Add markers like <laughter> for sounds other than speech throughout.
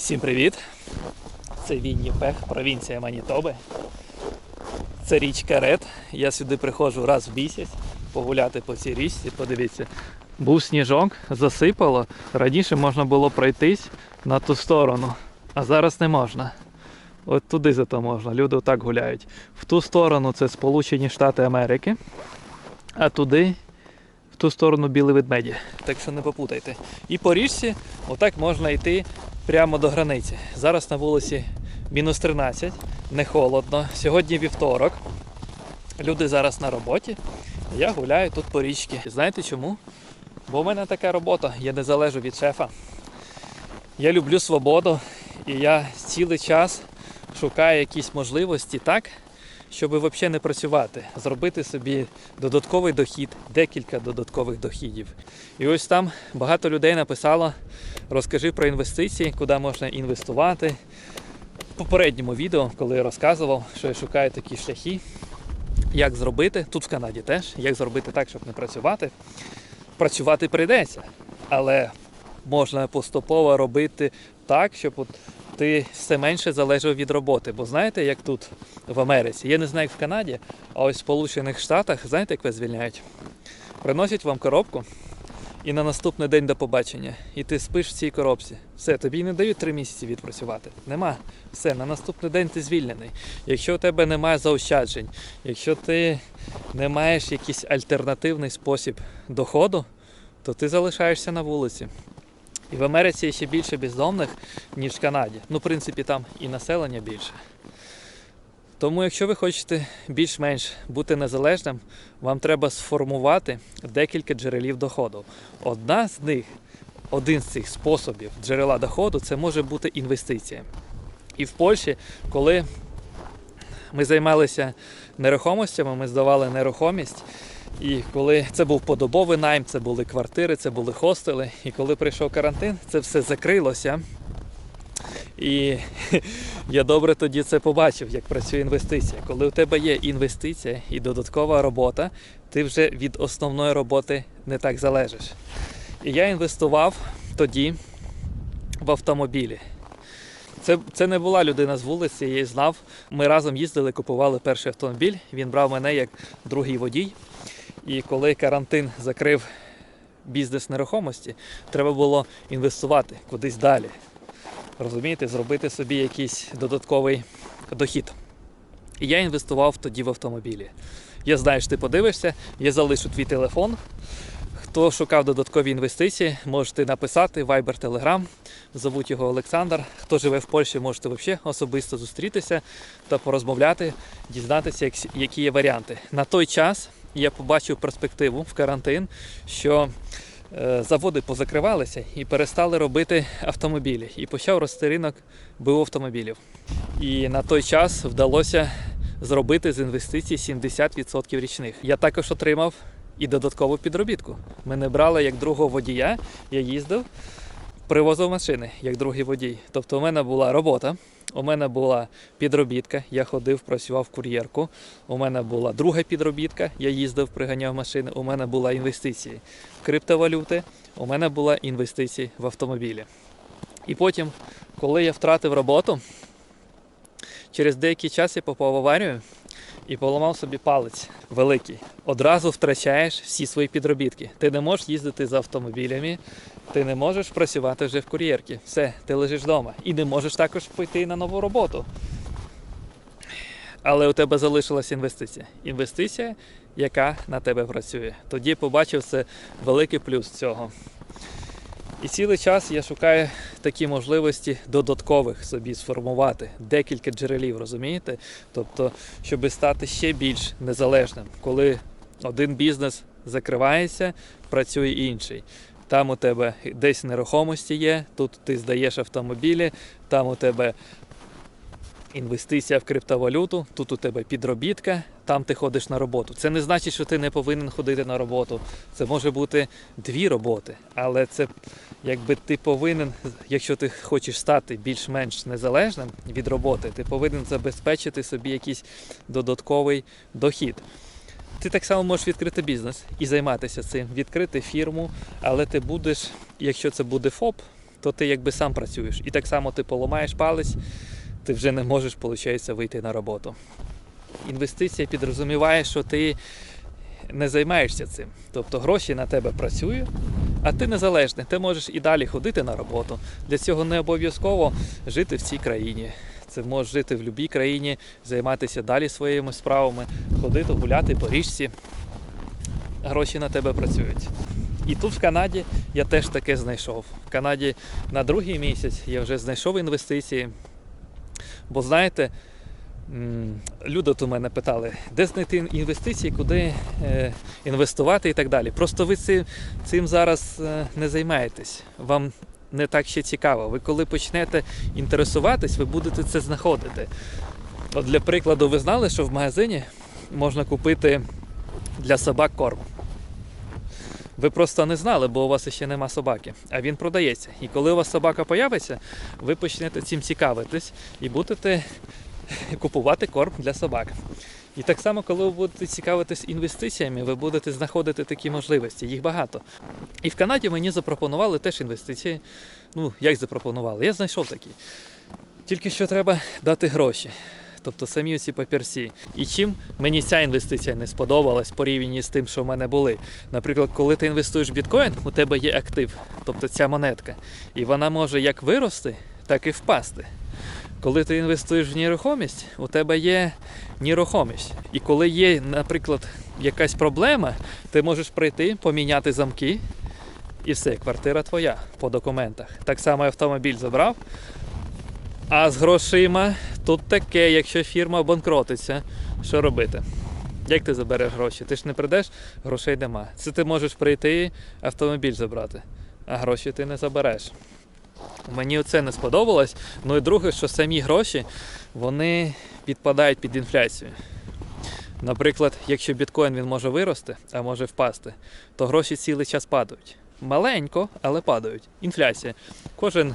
Всім привіт! Це Вінніпех, провінція Манітоби. Це річка Ред. Я сюди приходжу раз в місяць погуляти по цій річці. Подивіться, був сніжок, засипало. Раніше можна було пройтись на ту сторону, а зараз не можна. От туди зато можна. Люди отак гуляють. В ту сторону це Сполучені Штати Америки, а туди в ту сторону білі ведмеді. Так що не попутайте. І по річці отак можна йти прямо до границі. Зараз на вулиці мінус 13, не холодно. Сьогодні вівторок. Люди зараз на роботі. Я гуляю тут по річці. Знаєте чому? Бо в мене така робота, я не залежу від шефа. Я люблю свободу і я цілий час шукаю якісь можливості так, щоб взагалі не працювати, зробити собі додатковий дохід, декілька додаткових доходів. І ось там багато людей написало, розкажи про інвестиції, куди можна інвестувати. В попередньому відео, коли я розказував, що я шукаю такі шляхи, як зробити, тут в Канаді теж, як зробити так, щоб не працювати. Працювати прийдеться, але можна поступово робити так, щоб от ти все менше залежав від роботи. Бо знаєте, як тут в Америці, я не знаю, як в Канаді, а ось в Сполучених Штатах, знаєте, як вас звільняють? Приносять вам коробку і на наступний день до побачення. І ти спиш в цій коробці. Все, тобі не дають три місяці відпрацювати. Нема. Все, на наступний день ти звільнений. Якщо у тебе немає заощаджень, якщо ти не маєш якийсь альтернативний спосіб доходу, то ти залишаєшся на вулиці. І в Америці ще більше бездомних, ніж в Канаді. Ну, в принципі, там і населення більше. Тому, якщо ви хочете більш-менш бути незалежним, вам треба сформувати декілька джерелів доходу. Одна з них, один з цих способів джерела доходу, це може бути інвестиція. І в Польщі, коли ми займалися нерухомостями, ми здавали нерухомість. І коли це був подобовий найм, це були квартири, це були хостели. І коли прийшов карантин, це все закрилося. І <laughs> я добре тоді це побачив, як працює інвестиція. Коли у тебе є інвестиція і додаткова робота, ти вже від основної роботи не так залежиш. І я інвестував тоді в автомобілі. Це, це не була людина з вулиці, я її знав. Ми разом їздили, купували перший автомобіль. Він брав мене як другий водій. І коли карантин закрив бізнес нерухомості, треба було інвестувати кудись далі. Розумієте, зробити собі якийсь додатковий дохід. І я інвестував тоді в автомобілі. Я знаю, що ти подивишся, я залишу твій телефон. Хто шукав додаткові інвестиції, можете написати Viber Telegram. Зовуть його Олександр. Хто живе в Польщі, можете взагалі особисто зустрітися та порозмовляти, дізнатися, які є варіанти. На той час я побачив перспективу в карантин, що е, заводи позакривалися і перестали робити автомобілі. І почав рости ринок БУ автомобілів. І на той час вдалося зробити з інвестицій 70% річних. Я також отримав і додаткову підробітку. Мене брали як другого водія, я їздив, привозив машини як другий водій. Тобто у мене була робота, у мене була підробітка, я ходив, працював кур'єрку. У мене була друга підробітка, я їздив, приганяв машини. У мене була інвестиції в криптовалюти, у мене була інвестиції в автомобілі. І потім, коли я втратив роботу, через деякий час я попав в аварію і поламав собі палець великий. Одразу втрачаєш всі свої підробітки. Ти не можеш їздити за автомобілями, ти не можеш працювати вже в кур'єрці. Все, ти лежиш вдома. І не можеш також піти на нову роботу. Але у тебе залишилася інвестиція. Інвестиція, яка на тебе працює. Тоді побачив це великий плюс цього. І цілий час я шукаю такі можливості додаткових собі сформувати декілька джерелів, розумієте? Тобто, щоб стати ще більш незалежним, коли один бізнес закривається, працює інший. Там у тебе десь нерухомості є, тут ти здаєш автомобілі, там у тебе інвестиція в криптовалюту, тут у тебе підробітка, там ти ходиш на роботу. Це не значить, що ти не повинен ходити на роботу. Це може бути дві роботи, але це якби ти повинен, якщо ти хочеш стати більш-менш незалежним від роботи, ти повинен забезпечити собі якийсь додатковий дохід. Ти так само можеш відкрити бізнес і займатися цим, відкрити фірму, але ти будеш, якщо це буде ФОП, то ти якби сам працюєш. І так само ти поламаєш палець, ти вже не можеш, виходить, вийти на роботу. Інвестиція підрозуміває, що ти не займаєшся цим. Тобто гроші на тебе працюють, а ти незалежний. Ти можеш і далі ходити на роботу. Для цього не обов'язково жити в цій країні. Це можеш жити в будь-якій країні, займатися далі своїми справами, ходити, гуляти по річці. Гроші на тебе працюють. І тут в Канаді я теж таке знайшов. В Канаді на другий місяць я вже знайшов інвестиції. Бо знаєте, люди от у мене питали, де знайти інвестиції, куди е, інвестувати і так далі. Просто ви цим, цим зараз е, не займаєтесь. Вам не так ще цікаво. Ви коли почнете інтересуватись, ви будете це знаходити. От для прикладу, ви знали, що в магазині можна купити для собак корм. Ви просто не знали, бо у вас ще нема собаки, а він продається. І коли у вас собака появиться, ви почнете цим цікавитись і будете <laughs> купувати корм для собак. І так само, коли ви будете цікавитись інвестиціями, ви будете знаходити такі можливості, їх багато. І в Канаді мені запропонували теж інвестиції. Ну, як запропонували? Я знайшов такі. Тільки що треба дати гроші. Тобто самі ці папірці. І чим мені ця інвестиція не сподобалась порівняно з тим, що в мене були. Наприклад, коли ти інвестуєш в біткоін, у тебе є актив, тобто ця монетка. І вона може як вирости, так і впасти. Коли ти інвестуєш в нерухомість, у тебе є нерухомість. І коли є, наприклад, якась проблема, ти можеш прийти, поміняти замки, і все, квартира твоя по документах. Так само автомобіль забрав. А з грошима тут таке, якщо фірма банкротиться, що робити? Як ти забереш гроші? Ти ж не прийдеш, грошей нема. Це ти можеш прийти, автомобіль забрати, а гроші ти не забереш. Мені оце не сподобалось. Ну і друге, що самі гроші вони підпадають під інфляцію. Наприклад, якщо біткоін він може вирости, а може впасти, то гроші цілий час падають. Маленько, але падають. Інфляція. Кожен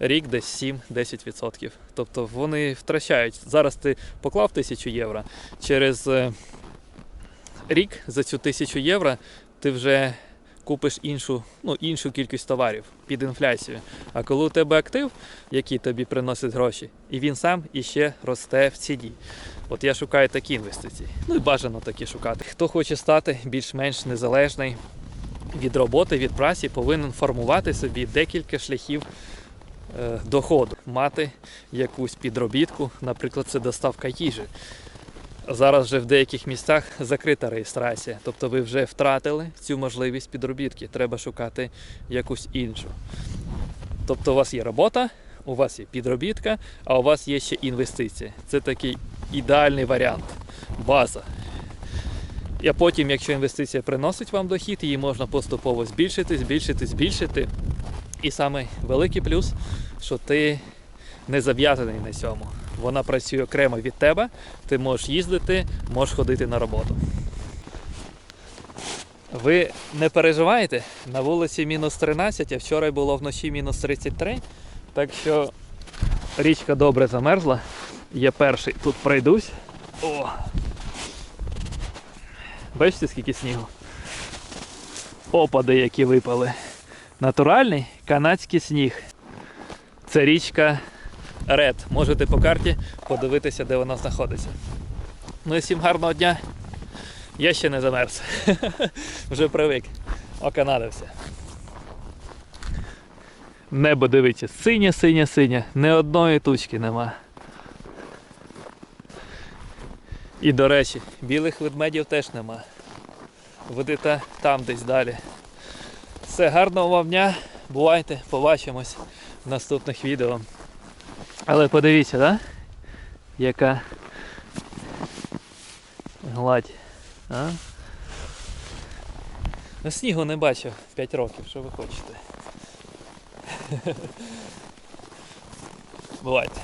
рік десь 7-10%. Тобто вони втрачають. Зараз ти поклав 1000 євро. Через е, рік за цю 1000 євро ти вже купиш іншу, ну, іншу кількість товарів під інфляцію. А коли у тебе актив, який тобі приносить гроші, і він сам іще росте в ціні. От я шукаю такі інвестиції. Ну і бажано такі шукати. Хто хоче стати більш-менш незалежний від роботи, від праці, повинен формувати собі декілька шляхів доходу, мати якусь підробітку, наприклад, це доставка їжі. Зараз вже в деяких містах закрита реєстрація, тобто ви вже втратили цю можливість підробітки. Треба шукати якусь іншу. Тобто у вас є робота, у вас є підробітка, а у вас є ще інвестиція. Це такий ідеальний варіант, база. А потім, якщо інвестиція приносить вам дохід, її можна поступово збільшити, збільшити, збільшити. І саме великий плюс, що ти не зав'язаний на цьому. Вона працює окремо від тебе, ти можеш їздити, можеш ходити на роботу. Ви не переживаєте? На вулиці мінус 13, а вчора було вночі мінус 33. Так що річка добре замерзла. Я перший тут пройдусь. О! Бачите, скільки снігу? Опади, які випали. Натуральний канадський сніг. Це річка Ред. Можете по карті подивитися, де вона знаходиться. Ну і всім гарного дня. Я ще не замерз. <laughs> Вже привик. Оканадився. Небо дивиться, синє, синє, синє. Не одної тучки нема. І до речі, білих ведмедів теж нема. Видите там десь далі. Все, гарного вам дня. Бувайте, побачимось в наступних відео. Але подивіться, да? Яка гладь. А? Ну, снігу не бачив 5 років, що ви хочете. <laughs> Бувайте.